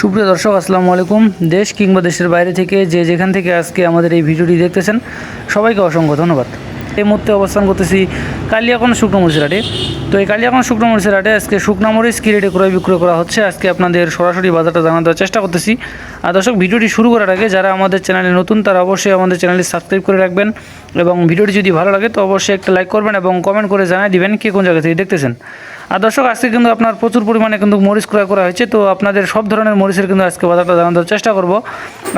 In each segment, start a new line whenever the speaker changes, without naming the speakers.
সুপ্রিয় দর্শক, আসসালামু আলাইকুম। দেশ কিংবা দেশের বাইরে থেকে যে যেখান থেকে আজকে আমাদের এই ভিডিওটি দেখতেছেন, সবাইকে অসংখ্য ধন্যবাদ। এই মুহূর্তে অবস্থান করতেছি কালিয়াকোন শুকনো মরিচের হাটে। তো এই কালিয়াকোন শুকনো মরিচের হাটে আজকে শুকনো মরিচ কী রেটে ক্রয় বিক্রয় করা হচ্ছে, আজকে আপনাদের সরাসরি বাজারটা জানার দেওয়ার চেষ্টা করতেছি। আর দর্শক, ভিডিওটি শুরু করার আগে যারা আমাদের চ্যানেলে নতুন, তারা অবশ্যই আমাদের চ্যানেলটি সাবস্ক্রাইব করে রাখবেন এবং ভিডিওটি যদি ভালো লাগে, তো অবশ্যই একটা লাইক করবেন এবং কমেন্ট করে জানিয়ে দিবেন কে কোন জায়গা থেকে দেখতেছেন। আর দর্শক, আজকে কিন্তু আপনার প্রচুর পরিমাণে কিন্তু মরিচ ক্রয় করা হয়েছে। তো আপনাদের সব ধরনের মরিচের কিন্তু আজকে বাজারটা জানানোর চেষ্টা করব।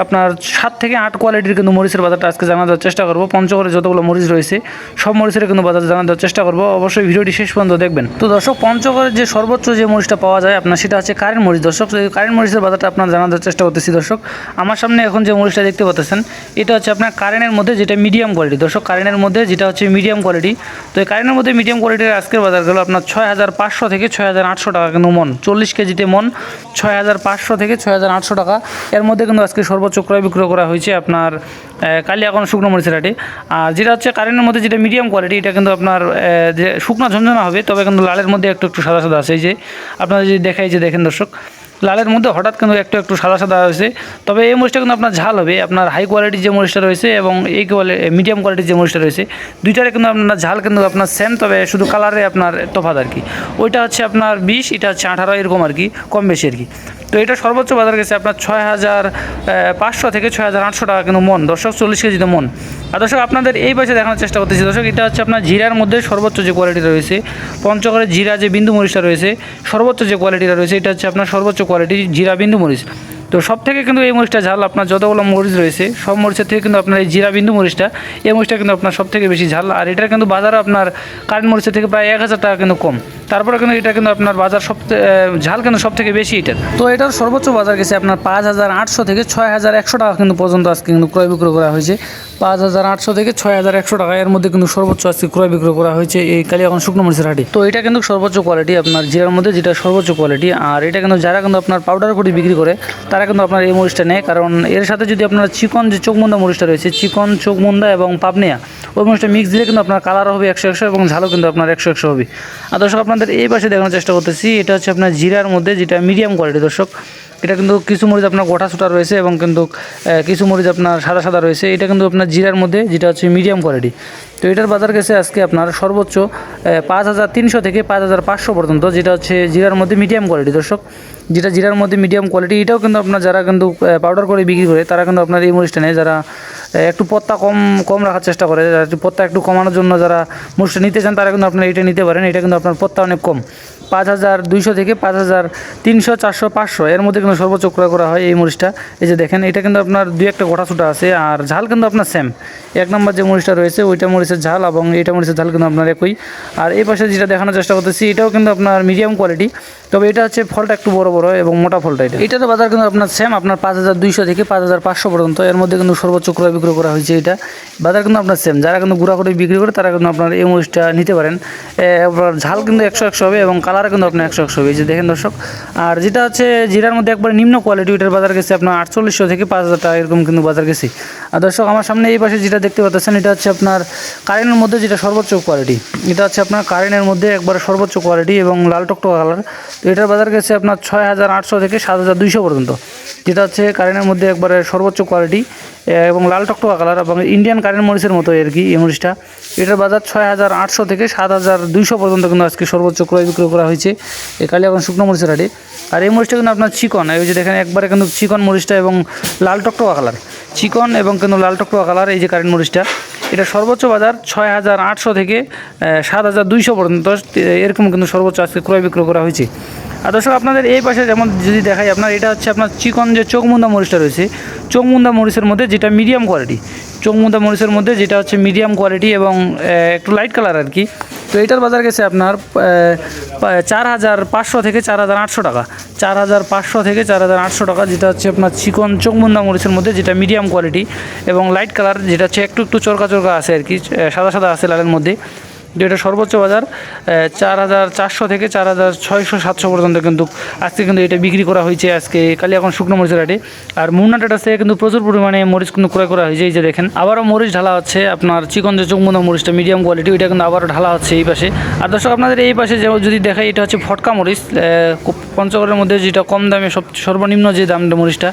আপনার সাত থেকে আট কোয়ালিটির কিন্তু মরিচের বাজারটা আজকে জানানোর চেষ্টা করব। পঞ্চগড়ে যতগুলো মরিচ রয়েছে, সব মরিচের কিন্তু বাজার জানানোর চেষ্টা করব। অবশ্যই ভিডিওটি শেষ পর্যন্ত দেখবেন। তো দর্শক পঞ্চগড়ের যে সর্বোচ্চ যে মরিচটা পাওয়া যায় আপনার, সেটা হচ্ছে কারেন্ট মরিচ। দর্শক কারেন্ট মরিচের বাজারটা আপনার জানানোর চেষ্টা করতেছি দর্শক। আমার সামনে এখন যে মরিচটা দেখতে পাচ্ছেন, এটা হচ্ছে আপনার কারেন্টের মধ্যে যেটা মিডিয়াম কোয়ালিটি। দর্শক, কারেন্টের মধ্যে যেটা হচ্ছে মিডিয়াম কোয়ালিটি। তো এই কারেন্টের মধ্যে মিডিয়াম কোয়ালিটির আজকের বাজার গেল আপনার ছয় হাজার পাঁচশো থেকে ছয় হাজার আটশো টাকা কিন্তু মন। চল্লিশ কেজিতে মন ছয় হাজার পাঁচশো থেকে ছয় হাজার আটশো টাকা। এর মধ্যে কিন্তু আজকে সর্বোচ্চ ক্রয় বিক্রয় করা হয়েছে আপনার কালিয়াগন শুকনো মরিচেরাটি আর যেটা হচ্ছে কারেন্টের মধ্যে যেটা মিডিয়াম কোয়ালিটি এটা কিন্তু আপনার যে শুকনা ঝঞ্ঝনা হবে, তবে কিন্তু লালের মধ্যে একটু একটু সাদা সাদা আছে এই যে। আপনারা যদি দেখাই যে দেখেন দর্শক লালের মধ্যে হঠাৎ কিন্তু একটু একটু সাদা সাদা হয়েছে। তবে এই মরিচটা কিন্তু আপনার ঝাল হবে, আপনার হাই কোয়ালিটির যে মরিচটা রয়েছে এবং এই কোয়ালিটি মিডিয়াম কোয়ালিটির যে মরিচটা রয়েছে, দুইটারে কিন্তু আপনার ঝাল কিন্তু আপনার সেম তবে শুধু কালারে আপনার তফাত আর কি। ওইটা হচ্ছে আপনার বিশ, এটা হচ্ছে আঠারো, এরকম আর কি, কম বেশি আর কি। তো এটা সর্বোচ্চ বাজার গেছে আপনার ছয় হাজার পাঁচশো থেকে ছয় হাজার আটশো টাকা কিন্তু মন, দর্শক চল্লিশ কেজিতে মন। আর দর্শক আপনাদের এই পাশে দেখানোর চেষ্টা করতেছি, দর্শক এটা হচ্ছে আপনার জিরার মধ্যে সর্বোচ্চ যে কোয়ালিটি রয়েছে, পঞ্চগড়ের জিরা যে বিন্দু মরিচটা রয়েছে, সর্বোচ্চ যে কোয়ালিটিটা রয়েছে, এটা হচ্ছে আপনার সর্বোচ্চ কোয়ালিটি জিরা বিন্দু মরিচ। তো সব থেকে কিন্তু এই মরিচটা ঝাল, আপনার যতগুলো মরিচ রয়েছে, সব মরিচের থেকে কিন্তু আপনার এই জিরা বিন্দু মরিচটা, এই মরিচটা কিন্তু আপনার সব থেকে বেশি ঝাল। আর এটার কিন্তু বাজারে আপনার কারেন্ট মরিচের থেকে প্রায় এক হাজার টাকা কিন্তু কম। তারপরে কিন্তু এটা কিন্তু আপনার বাজার সব ঝাল কিন্তু সব থেকে বেশি এটার। তো এটার সর্বোচ্চ বাজার গেছে আপনার পাঁচ হাজার আটশো থেকে ছয় হাজার একশো টাকা কিন্তু পর্যন্ত আজকে কিন্তু ক্রয় বিক্রয় করা হয়েছে। পাঁচ হাজার আটশো থেকে ছয় হাজার একশো টাকা এর মধ্যে কিন্তু সর্বোচ্চ আজকে ক্রয় বিক্রয় করা হয়েছে এই কালিয়াগঞ্জ শুকনো মরিচের হাটে। তো এটা কিন্তু সর্বোচ্চ কোয়ালিটি আপনার জিরার মধ্যে যেটা সর্বোচ্চ কোয়ালিটি আর এটা কিন্তু যারা কিন্তু আপনার পাউডার করে বিক্রি করে, তারা কিন্তু আপনার এই মরিচটা নেয়। কারণ এর সাথে যদি আপনার চিকন যে চোখমুন্দা মরিচটা রয়েছে, চিকন চোখমুন্দা এবং পাবনিয়া ওই মরিচটা মিক্স দিলে কিন্তু আপনার কালার হবে একশো একশো এবং ঝালও কিন্তু আপনার একশো একশো হবে। আর দর্শক, আপনাদের এই পাশে দেখানোর চেষ্টা করতেছি, এটা হচ্ছে আপনার জিরার মধ্যে যেটা মিডিয়াম কোয়ালিটি দর্শক। এটা কিন্তু কিছু মরিচ আপনার গোটা ছোটা রয়েছে এবং কিন্তু কিছু মরিচ আপনার সাদা সাদা রয়েছে। এটা কিন্তু আপনার জিরার মধ্যে যেটা হচ্ছে মিডিয়াম কোয়ালিটি তো এটার বাজার গেছে আজকে আপনার সর্বোচ্চ পাঁচ হাজার তিনশো থেকে পাঁচ হাজার পাঁচশো পর্যন্ত, যেটা হচ্ছে জিরার মধ্যে মিডিয়াম কোয়ালিটি দর্শক। যেটা জিরার মধ্যে মিডিয়াম কোয়ালিটি এটাও কিন্তু আপনার যারা কিন্তু পাউডার করে বিক্রি করে, তারা কিন্তু আপনার এই মরিচটা নেয়। যারা একটু পত্তা কম কম রাখার চেষ্টা করে। পত্তা একটু কমানোর জন্য যারা মুসটা নিতে চান, তারা কিন্তু আপনার এটা নিতে পারেন। এটা কিন্তু আপনার পত্তা অনেক কম। পাঁচ হাজার দুইশো থেকে পাঁচ হাজার তিনশো চারশো পাঁচশো। এর মধ্যে কিন্তু সর্বোচ্চ ক্রয় করা হয় এই মরিচটা। এই যে দেখেন, এটা কিন্তু আপনার দুই একটা গোটা ছোটা আছে আর ঝাল কিন্তু আপনার সেম এক নম্বর যে মরিচটা রয়েছে, ওইটা মরিচের ঝাল এবং এইটা মরিচের ঝাল কিন্তু আপনার একই। আর এই পাশে যেটা দেখানোর চেষ্টা করতেছি, এটাও কিন্তু আপনার মিডিয়াম কোয়ালিটি তবে এটা হচ্ছে ফলটা একটু বড় বড় এবং মোটা ফলটা এটা। এটারও বাজার কিন্তু আপনার সেম আপনার পাঁচ হাজার দুইশো থেকে পাঁচ হাজার পাঁচশো পর্যন্ত। এর মধ্যে কিন্তু সর্বোচ্চ ক্রয় বিক্রয় করা হয়েছে এটা। বাজার কিন্তু আপনার সেম যারা কিন্তু গুঁড়া করে বিক্রি করে, তারা কিন্তু আপনার এই মরিচটা নিতে পারেন। ঝাল কিন্তু একশো একশো হবে এবং কালার কিন্তু আপনার একশো একশো যে দেখেন দর্শক, আর যেটা হচ্ছে, জিরার মধ্যে একবার নিম্ন কোয়ালিটি ওইটার বাজার গেছে আপনার আটচল্লিশশো থেকে পাঁচ হাজার টাকা, এরকম কিন্তু বাজার গেছে। আর দর্শক, আমার সামনে এই পাশে যেটা দেখতে পাচ্ছেন, এটা হচ্ছে আপনার কারেন্টের মধ্যে যেটা সর্বোচ্চ কোয়ালিটি এটা হচ্ছে আপনার কারেন্টের মধ্যে একবার সর্বোচ্চ কোয়ালিটি এবং লাল টকটকা কালার তো এটার বাজার গেছে আপনার ছয় হাজার আটশো থেকে সাত হাজার দুইশো পর্যন্ত, যেটা হচ্ছে কারেন্টের মধ্যে একবারে সর্বোচ্চ কোয়ালিটি এবং লাল টকটকা কালার, এবং ইন্ডিয়ান কারেন্ট মরিচের মতো আর কি এই মরিচটা। এটার বাজার ছয় হাজার আটশো থেকে সাত হাজার দুইশো পর্যন্ত কিন্তু আজকে সর্বোচ্চ ক্রয় বিক্রয় করা হয়েছে। কালি এখন শুকনো মরিচের হাটে আর এই মরিচটা কিন্তু আপনার চিকন, এই যে দেখেন একবারে কিন্তু চিকন মরিচটা এবং লাল টকটকা কালার। চিকন এবং কিন্তু লাল টকটকা কালার এই যে কারেন্ট মরিচটা। এটা সর্বোচ্চ বাজার ছয় হাজার আটশো থেকে সাত হাজার দুইশো পর্যন্ত, এরকম কিন্তু সর্বোচ্চ আজকে ক্রয় বিক্রয় করা হয়েছে। আর দর্শক, আপনাদের এই পাশে যেমন যদি দেখাই, আপনার এটা হচ্ছে আপনার চিকন যে চোখমুন্দা মরিচটা রয়েছে, চোখমুন্দা মরিচের মধ্যে যেটা মিডিয়াম কোয়ালিটি চোখমুন্দা মরিচের মধ্যে যেটা হচ্ছে মিডিয়াম কোয়ালিটি এবং একটু লাইট কালার আর কি। তো এটার বাজার গেছে আপনার চার হাজার পাঁচশো থেকে চার হাজার আটশো টাকা। চার হাজার পাঁচশো থেকে চার হাজার আটশো টাকা, যেটা হচ্ছে আপনার চিকন চোখমুন্দা মরিচের মধ্যে যেটা মিডিয়াম কোয়ালিটি এবং লাইট কালার যেটা হচ্ছে একটু একটু চরকা চরকা আছে আর কি সাদা সাদা আছে লালের মধ্যে। যেটা সর্বোচ্চ বাজার চার হাজার চারশো থেকে চার হাজার ছয়শো সাতশো পর্যন্ত কিন্তু আজকে কিন্তু এটা বিক্রি করা হয়েছে আজকে কালি এখন শুকনো মরিচের হাটে। আর মুন্না টাটাস কিন্তু প্রচুর পরিমাণে মরিচ কিন্তু ক্রয় করা হয়েছে, এই যে দেখেন। আবারও মরিচ ঢালা হচ্ছে আপনার চিকন যে চুকমুন্দা মরিচটা মিডিয়াম কোয়ালিটি ওইটা কিন্তু আবারও ঢালা হচ্ছে এই পাশে। আর দর্শক, আপনাদের এই পাশে যেমন যদি দেখাই, এটা হচ্ছে ফটকা মরিচ পঞ্চগড়ের মধ্যে যেটা কম দামে সব, সর্বনিম্ন যে দামটা মরিচটা,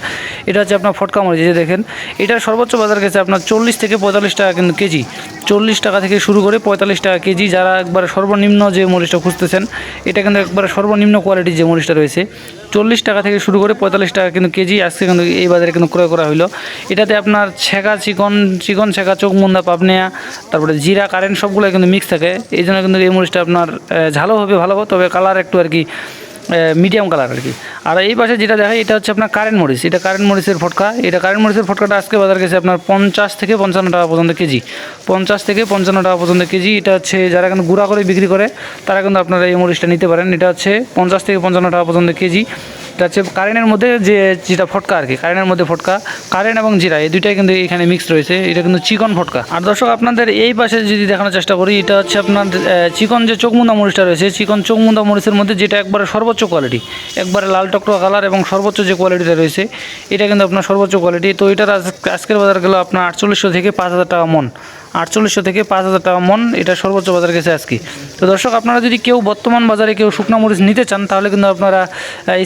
এটা হচ্ছে আপনার ফটকা মরিচ যে দেখেন। এটা সর্বোচ্চ বাজার গেছে আপনার চল্লিশ থেকে পঁয়তাল্লিশ টাকা কিন্তু কেজি। চল্লিশ টাকা থেকে শুরু করে পঁয়তাল্লিশ টাকা কেজি যারা একবারে সর্বনিম্ন যে মরিচটা খুঁজতেছেন, এটা কিন্তু একবারে সর্বনিম্ন কোয়ালিটির যে মরিচটা রয়েছে। চল্লিশ টাকা থেকে শুরু করে পঁয়তাল্লিশ টাকা কিন্তু কেজি আজকে কিন্তু এই বাজারে কিন্তু ক্রয় করা হইল। এটাতে আপনার ছেঁকা চিকন চিকন ছেঁকা, চোখ মুন্দা, পাবনিয়া, তারপরে জিরা কারেন্ট সবগুলো কিন্তু মিক্স থাকে। এই জন্য কিন্তু এই মরিচটা আপনার ঝালো হবে, ভালো হবে, তবে কালার একটু আর কি মিডিয়াম কালার আর কি। আর এই পাশে যেটা দেখায় এটা হচ্ছে আপনার কারেন্ট মরিচ। এটা কারেন্ট মরিচের ফটকা। এটা কারেন্ট মরিচের ফটকাটা আজকে বাজার গেছে আপনার পঞ্চাশ থেকে পঞ্চান্ন টাকা পর্যন্ত কেজি। পঞ্চাশ থেকে পঞ্চান্ন টাকা পর্যন্ত কেজি। এটা হচ্ছে যারা কিন্তু গুঁড়া করে, বিক্রি করে, তারা কিন্তু আপনারা এই মরিচটা নিতে পারেন। এটা হচ্ছে পঞ্চাশ থেকে পঞ্চান্ন টাকা পর্যন্ত কেজি। এটা হচ্ছে কারেন্টের মধ্যে যে যেটা ফটকা আর কি কারেন্টের মধ্যে ফটকা কারেন্ট এবং জিরা, এই দুইটাই কিন্তু এখানে মিক্স রয়েছে। এটা কিন্তু চিকন ফটকা। আর দর্শক, আপনাদের এই পাশে যদি দেখানোর চেষ্টা করি, এটা হচ্ছে আপনার চিকন যে চোখমুন্দা মরিচটা রয়েছে চিকন চোখমুন্দা মরিচের মধ্যে যেটা একবারে সর্বোচ্চ কোয়ালিটি একবারে লাল টকটকা কালার এবং সর্বোচ্চ যে কোয়ালিটিটা রয়েছে, এটা কিন্তু আপনার সর্বোচ্চ কোয়ালিটি তো এটার আজ- আজকের বাজার গেল আপনার আটচল্লিশশো থেকে পাঁচ হাজার টাকা মন। আটচল্লিশশো থেকে পাঁচ হাজার টাকা মন, এটা সর্বোচ্চ বাজার গেছে আজকে। তো দর্শক, আপনারা যদি কেউ বর্তমান বাজারে কেউ শুকনো মরিচ নিতে চান, তাহলে কিন্তু আপনারা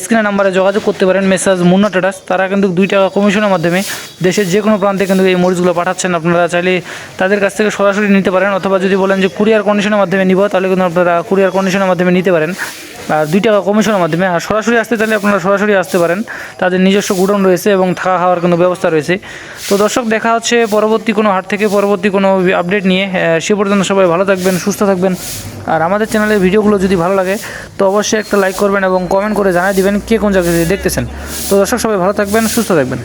স্ক্রিনের নাম্বারে যোগাযোগ করতে পারেন মেসাজ মুন্না ট্রেডার্স। তারা কিন্তু দুই টাকা কমিশনের মাধ্যমে দেশের যে কোনো প্রান্তে কিন্তু এই মরিচগুলো পাঠাচ্ছেন। আপনারা চাইলে তাদের কাছ থেকে সরাসরি নিতে পারেন, অথবা যদি বলেন যে কুরিয়ার কন্ডিশনের মাধ্যমে নিব, তাহলে কিন্তু আপনারা কুরিয়ার কন্ডিশনের মাধ্যমে নিতে পারেন। দুই টাকা কমিশনের মাধ্যমে। আর সরাসরি আসতে চাইলে আপনারা সরাসরি আসতে পারেন। তাদের নিজস্ব গুডন রয়েছে এবং থাকা খাওয়ার কোনো ব্যবস্থা রয়েছে। তো দর্শক, দেখা হচ্ছে পরবর্তী কোনো হাট থেকে পরবর্তী কোনো আপডেট নিয়ে। সে পর্যন্ত সবাই ভালো থাকবেন, সুস্থ থাকবেন। আর আমাদের চ্যানেলের ভিডিওগুলো যদি ভালো লাগে, তো অবশ্যই একটা লাইক করবেন এবং কমেন্ট করে জানিয়ে দিবেন কে কোন জায়গায় দেখতেছেন। তো দর্শক, সবাই ভালো থাকবেন, সুস্থ থাকবেন।